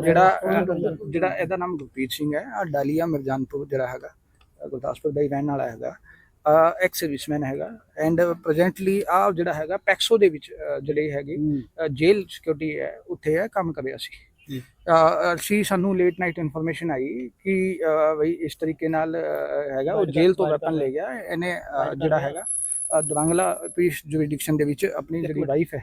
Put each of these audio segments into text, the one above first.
ਜਿਹੜਾ ਜਿਹੜਾ ਇਹਦਾ ਨਾਮ ਗੁਰਪ੍ਰੀਤ ਸਿੰਘ ਹੈ ਆ ਡਾਲੀਆ ਮਿਰਜਾਨਪੁਰ ਜਿਹੜਾ ਹੈਗਾ ਗੁਰਦਾਸਪੁਰ ਦਾ ਹੀ ਰਹਿਣ ਵਾਲਾ ਹੈਗਾ ਐਕਸ ਸਰਵਿਸਮੈਨ ਹੈਗਾ ਐਂਡ ਪ੍ਰੈਜ਼ੈਂਟਲੀ ਆ ਜਿਹੜਾ ਹੈਗਾ ਪੈਕਸੋ ਦੇ ਵਿੱਚ ਜਿਹੜੀ ਹੈਗੀ ਜੇਲ ਸਿਕਿਉਰਿਟੀ ਹੈ ਉੱਥੇ ਹੈ ਕੰਮ ਕਰ ਰਿਹਾ ਸੀ ਅਸੀਂ ਸਾਨੂੰ ਲੇਟ ਨਾਈਟ ਇਨਫੋਰਮੇਸ਼ਨ ਆਈ ਕਿ ਬਈ ਇਸ ਤਰੀਕੇ ਨਾਲ ਹੈਗਾ ਉਹ ਜੇਲ੍ਹ ਤੋਂ ਵੈਪਨ ਲੈ ਗਿਆ ਇਹਨੇ ਜਿਹੜਾ ਹੈਗਾ ਦੁਰਾਂਗਲਾ ਪੀਸ ਜੁਰਿਡਿਕਸ਼ਨ ਦੇ ਵਿੱਚ ਆਪਣੀ ਜਿਹੜੀ ਵਾਈਫ ਹੈ।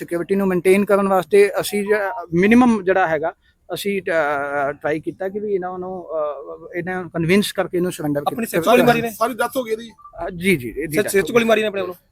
ਸਿਕਿਉਰਿਟੀ ਨੂੰ ਮੇਨਟੇਨ ਕਰਨ ਵਾਸਤੇ ਅਸੀਂ ਮਿਨੀਮਮ ਜਿਹੜਾ ਹੈਗਾ ਅਸੀਂ ਟਰਾਈ ਕੀਤਾ ਕਿ ਵੀ ਇਹਨਾਂ ਨੂੰ ਇਹਨਾਂ ਨੂੰ ਕਨਵਿੰਸ ਕਰਕੇ ਇਹਨੂੰ ਸਰੈਂਡਰ ਆਪਣੀ ਸਿਰ 'ਚ ਗੋਲੀ ਮਾਰੀ ਨੇ? ਸਾਰੀ ਡੈਥ ਹੋ ਗਈ ਇਹਦੀ। ਜੀ ਜੀ ਇਹਦੀ ਸਿਰ ਸਿਰ 'ਚ ਗੋਲੀ ਮਾਰੀ ਨੇ ਆਪਣੇ ਵੱਲੋਂ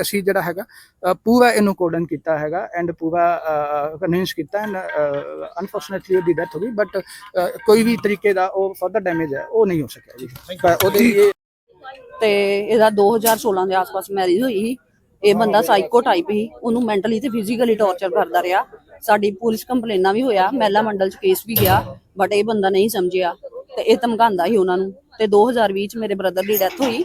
ਅਸੀਂ ਜਿਹੜਾ ਹੈਗਾ ਪੂਰਾ ਇਹਨੂੰ ਕੋਡਨ ਕੀਤਾ ਹੈਗਾ ਐਂਡ ਪੂਰਾ ਕਨਵਿੰਸ ਕੀਤਾ ਐਂਡ ਅਨਫੋਰਚੂਨੇਟਲੀ ਉਹਦੀ ਡੈਥ ਹੋ ਗਈ ਬਟ ਕੋਈ ਵੀ ਤਰੀਕੇ ਦਾ ਉਹ ਫਰਦਰ ਡੈਮੇਜ ਹੈ ਉਹ ਨਹੀਂ ਹੋ ਸਕਿਆ ਜੀ। ਉਹਦੇ ਲਈ ਤੇ ਇਹਦਾ 2016 ਦੇ ਆਸ-ਪਾਸ ਮੈਰਿਜ ਹੋਈ ਸੀ ਇਹ ਬੰਦਾ ਸਾਈਕੋ ਟਾਈਪ ਸੀ ਉਹਨੂੰ ਮੈਂਟਲੀ ਤੇ ਫਿਜ਼ੀਕਲੀ ਟੌਰਚਰ ਕਰਦਾ ਰਿਹਾ। ਸਾਡੀ ਪੁਲਿਸ ਕੰਪਲੇਨਾਂ ਵੀ ਹੋਇਆ ਮਹਿਲਾ ਮੰਡਲ ਚ ਕੇਸ ਵੀ ਗਿਆ ਬਟ ਇਹ ਬੰਦਾ ਨਹੀਂ ਸਮਝਿਆ ਤੇ ਇਹ ਧਮਕਾਉਂਦਾ ਸੀ ਉਹਨਾਂ ਨੂੰ। ਤੇ 2020 ਚ ਮੇਰੇ ਬ੍ਰਦਰ ਦੀ ਡੈਥ ਹੋਈ